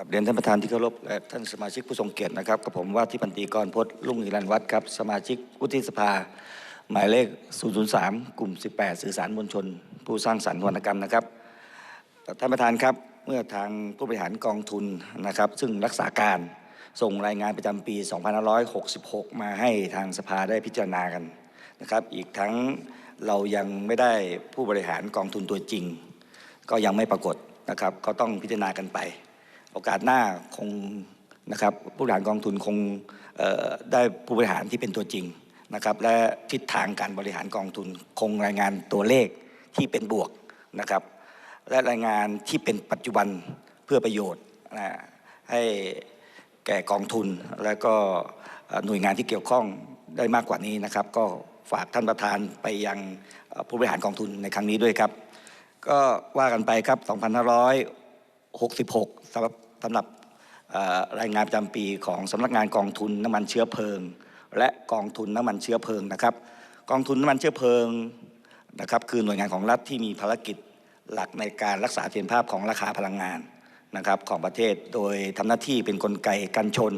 กับเรียนท่านประธานที่เคารพและท่านสมาชิกผู้ทรงเกียรตินะครับกับผมว่าที่พันตีกรพจน์ลุงอิรันวัฒน์ครับสมาชิกวุฒิสภา หมายเลข 003 กลุ่ม 18 สื่อสารมวลชน ผู้สร้างสรรค์วรรณกรรมนะครับท่านประธานครับเมื่อทางผู้บริหารกองทุนนะครับซึ่งรักษาการส่งรายงานประจำปี 2566 มาให้ทางสภาได้พิจารณากันนะครับ อีกทั้งเรายังไม่ได้ผู้บริหารกองทุนตัวจริง ก็ยังไม่ปรากฏนะครับ ก็ต้องพิจารณากันไป โอกาสหน้าคงนะครับผู้บริหารกองทุนคงได้ผู้บริหารที่เป็นตัวจริงนะครับและทิศทางการบริหารกองทุนคงรายงานตัวเลขที่เป็นบวกนะครับและรายงานที่เป็นปัจจุบันเพื่อประโยชน์นะให้แก่กองทุนและก็หน่วยงานที่เกี่ยวข้องได้มากกว่านี้นะครับ ก็ฝากท่านประธานไปยังผู้บริหารกองทุนในครั้งนี้ด้วยครับ ก็ว่ากันไปครับ 2566สำหรับ สำหรับรายงานประจำปีของสำนักงานกองทุนน้ำมันเชื้อเพลิง และกองทุนน้ำมันเชื้อเพลิงนะครับ กองทุนน้ำมันเชื้อเพลิงนะครับคือหน่วยงานของรัฐที่มีภารกิจหลักในการรักษาเสถียรภาพของราคาพลังงานนะครับของประเทศโดยทำหน้าที่เป็นนกลไกกันชน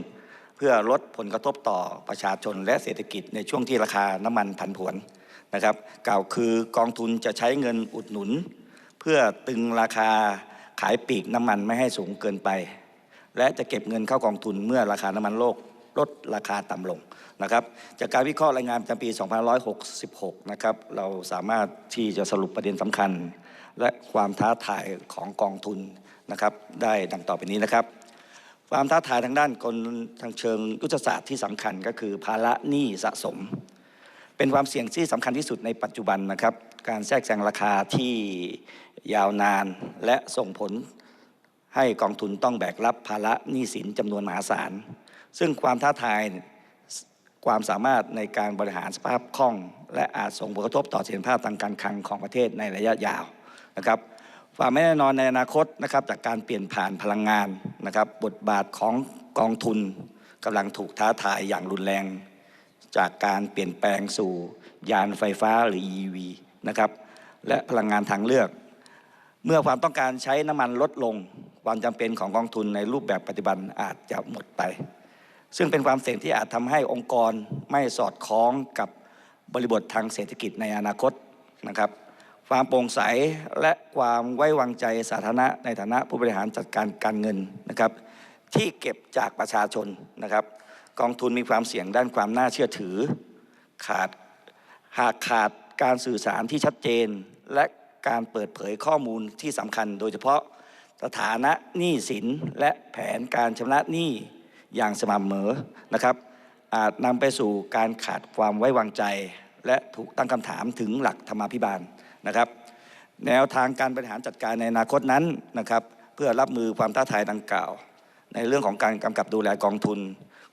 เพื่อลดผลกระทบต่อประชาชนและเศรษฐกิจในช่วงที่ราคาน้ำมันผันผวนนะครับกล่าวคือกองทุนจะใช้เงินอุดหนุน เพื่อตึงราคา ขายปีกน้ำมันไม่ให้สูงเกินไป และจะเก็บเงินเข้ากองทุนเมื่อราคาน้ำมันโลกลดราคาต่ำลงนะครับ จากการวิเคราะห์รายงานประจำปี 2566 นะครับ เราสามารถที่จะสรุปประเด็นสำคัญ และความท้าทายของกองทุนนะครับ ได้ดังต่อไปนี้นะครับ ความท้าทายทางด้านกลทางเชิงยุทธศาสตร์ที่สำคัญก็คือภาระหนี้สะสม เป็นความเสี่ยงที่สำคัญที่สุดในปัจจุบันนะครับ การแทรกแซงราคาที่ยาวนานและส่งผลให้กองทุนต้องแบกรับภาระหนี้สินจำนวนมหาศาล ซึ่งความท้าทายความสามารถในการบริหารสภาพคล่อง และอาจส่งผลกระทบต่อเสถียรภาพทางการคลังของประเทศในระยะยาวนะครับความไม่แน่นอนในอนาคตนะครับจากการเปลี่ยนผ่านพลังงานนะครับ บทบาทของกองทุนกำลังถูกท้าทายอย่างรุนแรง จากการเปลี่ยนแปลงสู่ยานไฟฟ้าหรือ EV นะครับและพลังงานทางเลือก เมื่อความต้องการใช้น้ำมันลดลง ความจำเป็นของกองทุนในรูปแบบปัจจุบันอาจจะหมดไป ซึ่งเป็นความเสี่ยงที่อาจทำให้องค์กรไม่สอดคล้องกับบริบททางเศรษฐกิจในอนาคตนะครับความโปร่งใสและความไว้วางใจสาธารณะในฐานะผู้บริหารจัดการการเงินนะครับ ที่เก็บจากประชาชนนะครับ กองทุนมีความเสี่ยงด้านความน่าเชื่อถือ ขาดหากขาดการสื่อสารที่ชัดเจน และการเปิดเผยข้อมูลที่สำคัญ โดยเฉพาะสถานะหนี้สินและแผนการชำระหนี้อย่างสม่ำเสมอนะครับ อาจนำไปสู่การขาดความไว้วางใจ และถูกตั้งคำถามถึงหลักธรรมาภิบาลนะครับ แนวทางการบริหารจัดการในอนาคตนั้นนะครับ เพื่อรับมือความท้าทายดังกล่าว ในเรื่องของการกำกับดูแลกองทุน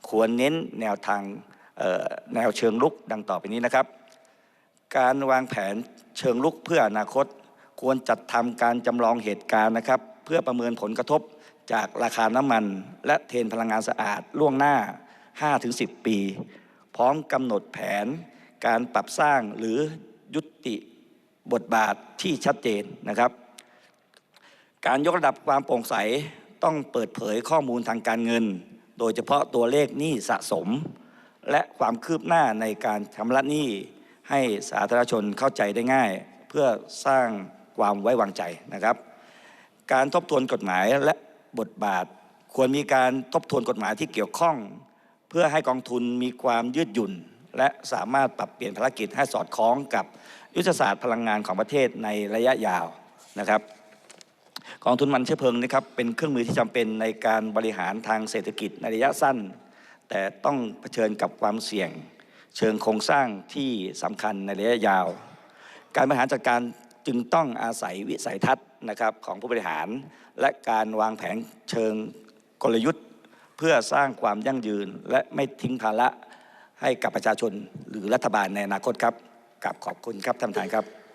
ควรเน้นแนวทางแนวเชิงลุกดังต่อไปนี้นะครับ การวางแผนเชิงลุกเพื่ออนาคต ควรจัดทำการจำลองเหตุการณ์นะครับ เพื่อประเมินผลกระทบจากราคาน้ำมัน และเทรนพลังงานสะอาดล่วงหน้า 5-10 ปี พร้อมกำหนดแผนการปรับสร้างหรือยุติบทบาทที่ชัดเจนนะครับ การยกระดับความโปร่งใสต้องเปิดเผยข้อมูลทางการเงิน โดยเฉพาะตัวเลขหนี้สะสม และความคืบหน้าในการชำระหนี้ให้สาธารณชนเข้าใจได้ง่าย เพื่อสร้างความไว้วางใจนะครับ การทบทวนกฎหมายและบทบาท ควรมีการทบทวนกฎหมายที่เกี่ยวข้อง เพื่อให้กองทุนมีความยืดหยุ่น และสามารถปรับเปลี่ยนภารกิจให้สอดคล้องกับยุทธศาสตร์พลังงานของประเทศในระยะยาวนะครับ กองทุนมันเชื้อเพลิงนะครับเป็นเครื่องมือที่จำเป็นในการบริหารทางเศรษฐกิจในระยะสั้น แต่ต้องเผชิญกับความเสี่ยง เชิงโครงสร้างที่สำคัญในระยะยาว การบริหารจัดการจึงต้องอาศัยวิสัยทัศน์นะครับของผู้บริหาร และการวางแผนเชิงกลยุทธ์ เพื่อสร้างความยั่งยืน และไม่ทิ้งภาระให้กับประชาชนหรือรัฐบาลในอนาคตครับกับขอบคุณครับท่านประธานครับ